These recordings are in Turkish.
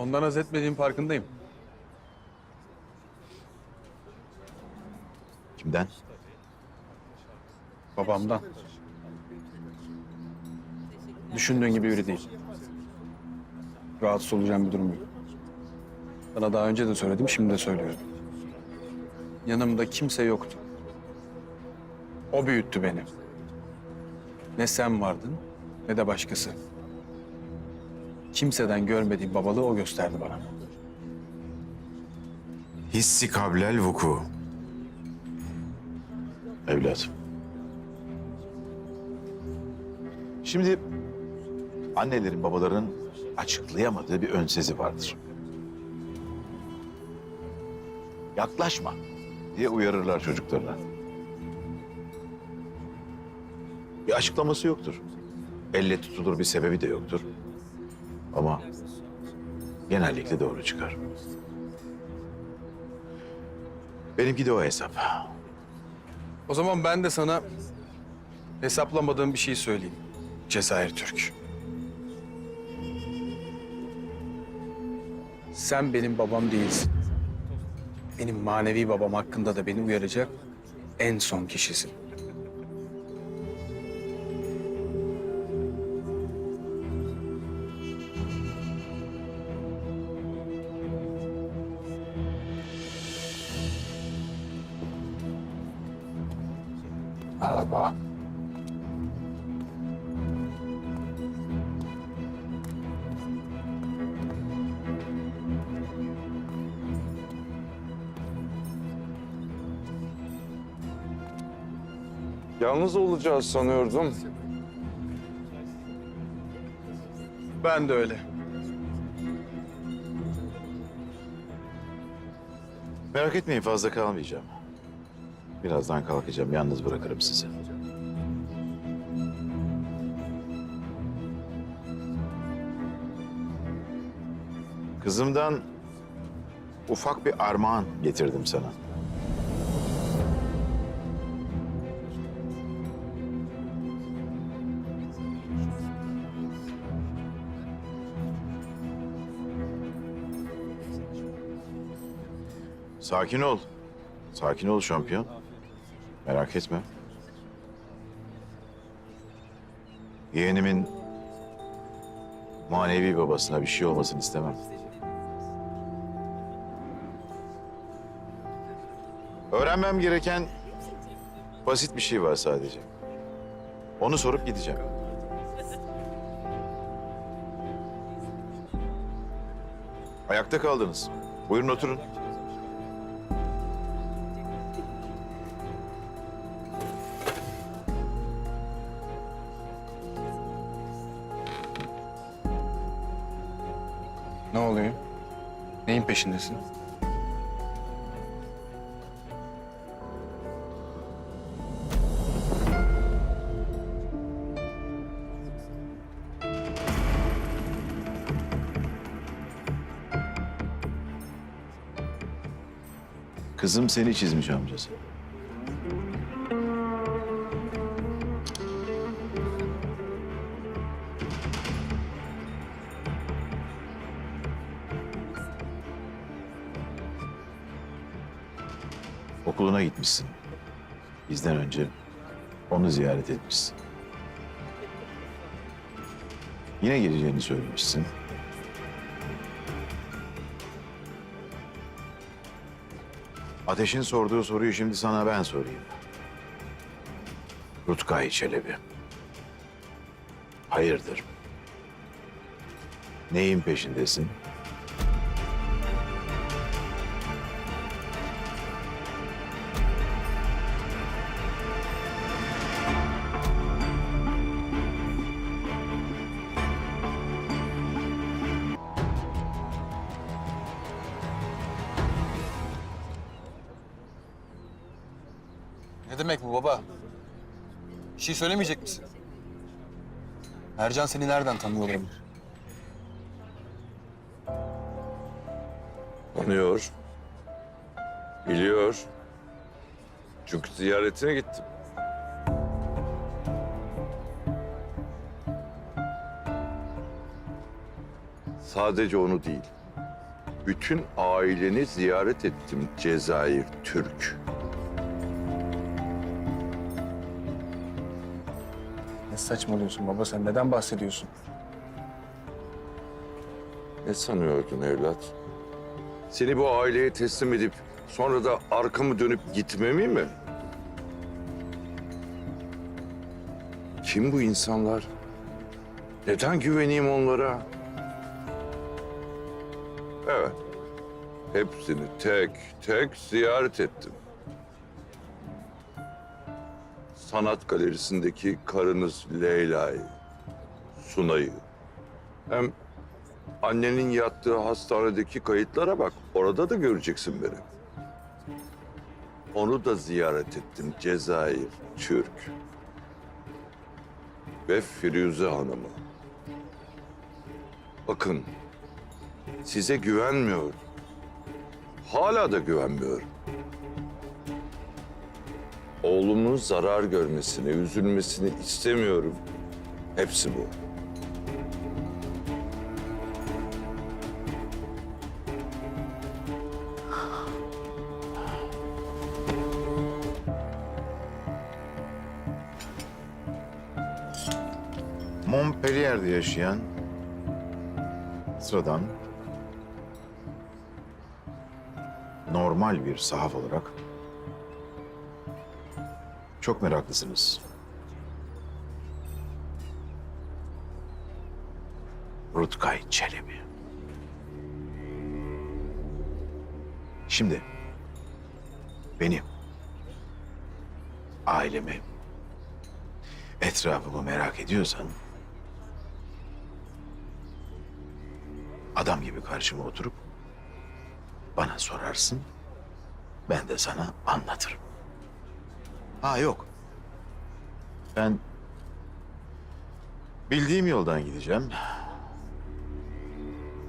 Ondan haz etmediğim farkındayım. Kimden? Babamdan. Düşündüğün gibi biri değil. Rahatsız olacağım bir durum yok. Sana daha önce de söyledim, şimdi de söylüyorum. Yanımda kimse yoktu. O büyüttü beni. Ne sen vardın, ne de başkası. Kimseden görmediğim babalığı o gösterdi bana. Hissi kablel vuku. Evladım. Şimdi annelerin, babaların açıklayamadığı bir ön sezi vardır. Yaklaşma diye uyarırlar çocuklarına. Bir açıklaması yoktur. Elle tutulur bir sebebi de yoktur. Ama genellikle doğru çıkar. Benimki de o hesap. O zaman ben de sana hesaplamadığım bir şey söyleyeyim. Cezayir Türk. Sen benim babam değilsin. Benim manevi babam hakkında da beni uyaracak en son kişisin. Allah. Yalnız olacağız sanıyordum. Ben de öyle. Merak etmeyin fazla kalmayacağım. Birazdan kalkacağım. Yalnız bırakırım sizi. Kızımdan ufak bir armağan getirdim sana. Sakin ol. Sakin ol şampiyon. Merak etme. Yeğenimin manevi babasına bir şey olmasını istemem. Öğrenmem gereken basit bir şey var sadece. Onu sorup gideceğim. Ayakta kaldınız. Buyurun oturun. Ne oluyor? Neyin peşindesin? Kızım seni çizmiş amcası. Okuluna gitmişsin. Bizden önce onu ziyaret etmişsin. Yine geleceğini söylemişsin. Ateş'in sorduğu soruyu şimdi sana ben sorayım. Rutkay Çelebi. Hayırdır? Neyin peşindesin? Ne demek bu baba? Bir şey söylemeyecek misin? Ercan seni nereden tanıyor olabilir? Tanıyor. Biliyor. Çünkü ziyaretine gittim. Sadece onu değil. bütün aileni ziyaret ettim Cezayir Türk. Saçmalıyorsun baba sen neden bahsediyorsun? Ne sanıyordun evlat? Seni bu aileye teslim edip sonra da arkamı dönüp gitmemi mi? Kim bu insanlar? Neden güveneyim onlara? Evet. Hepsini tek tek ziyaret ettim. Sanat galerisindeki karınız Leyla'yı, Sunay'ı. Hem Annenin yattığı hastanedeki kayıtlara bak. Orada da göreceksin beni. Onu da ziyaret ettim Cezayir, Türk. Ve Firuze Hanım'ı. Bakın, size güvenmiyorum. Hala da güvenmiyorum. Oğlumun zarar görmesini, üzülmesini istemiyorum. Hepsi bu. Montpellier'de yaşayan sıradan normal bir sahaf olarak çok meraklısınız. Rutkay Çelebi. Şimdi benim ailemi etrafımı merak ediyorsan adam gibi karşıma oturup bana sorarsın. Ben de sana anlatırım. Ha yok. Ben bildiğim yoldan gideceğim.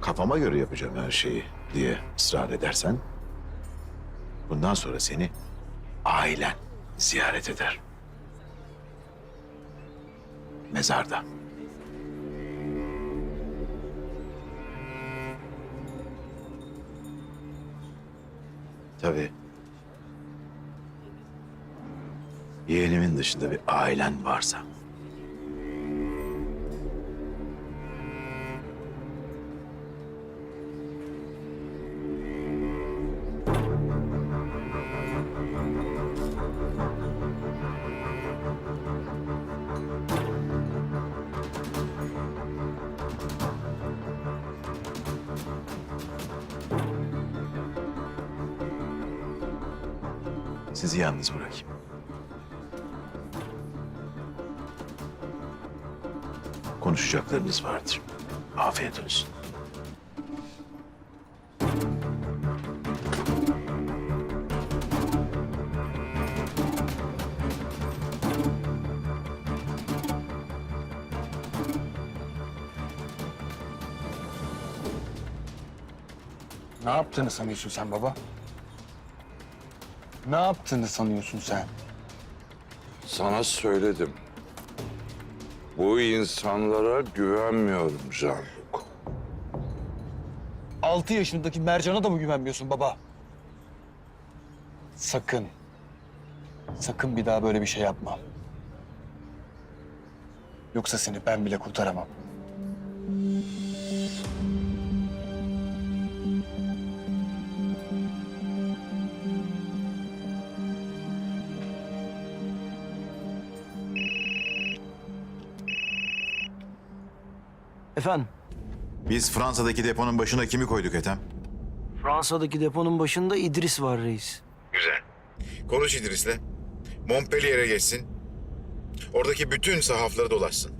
Kafama göre yapacağım her şeyi diye ısrar edersen bundan sonra seni ailen ziyaret eder. Mezarda. Tabii. Yeğenimin dışında bir ailen varsa. Sizi yalnız bırakayım. Konuşacaklarınız vardır. Afiyet olsun. Ne yaptığını sanıyorsun sen baba? Ne yaptığını sanıyorsun sen? Sana söyledim. Bu insanlara güvenmiyorum Jean-Luc. Altı yaşındaki Mercan'a da mı güvenmiyorsun baba? Sakın. Sakın bir daha böyle bir şey yapma. Yoksa seni ben bile kurtaramam. Efendim, Biz Fransa'daki deponun başına kimi koyduk Ethem? Fransa'daki deponun başında İdris var reis. Güzel. Konuş İdris'le. Montpellier'e geçsin. Oradaki bütün sahafları dolaşsın.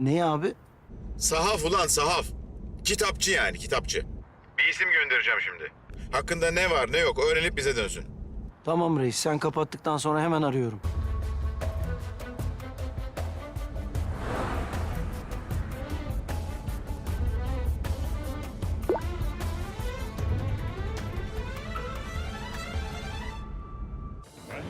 Ne abi? Sahaf ulan sahaf. Kitapçı yani kitapçı. Bir isim göndereceğim şimdi. Hakkında ne var ne yok öğrenip bize dönsün. Tamam reis, sen kapattıktan sonra hemen arıyorum.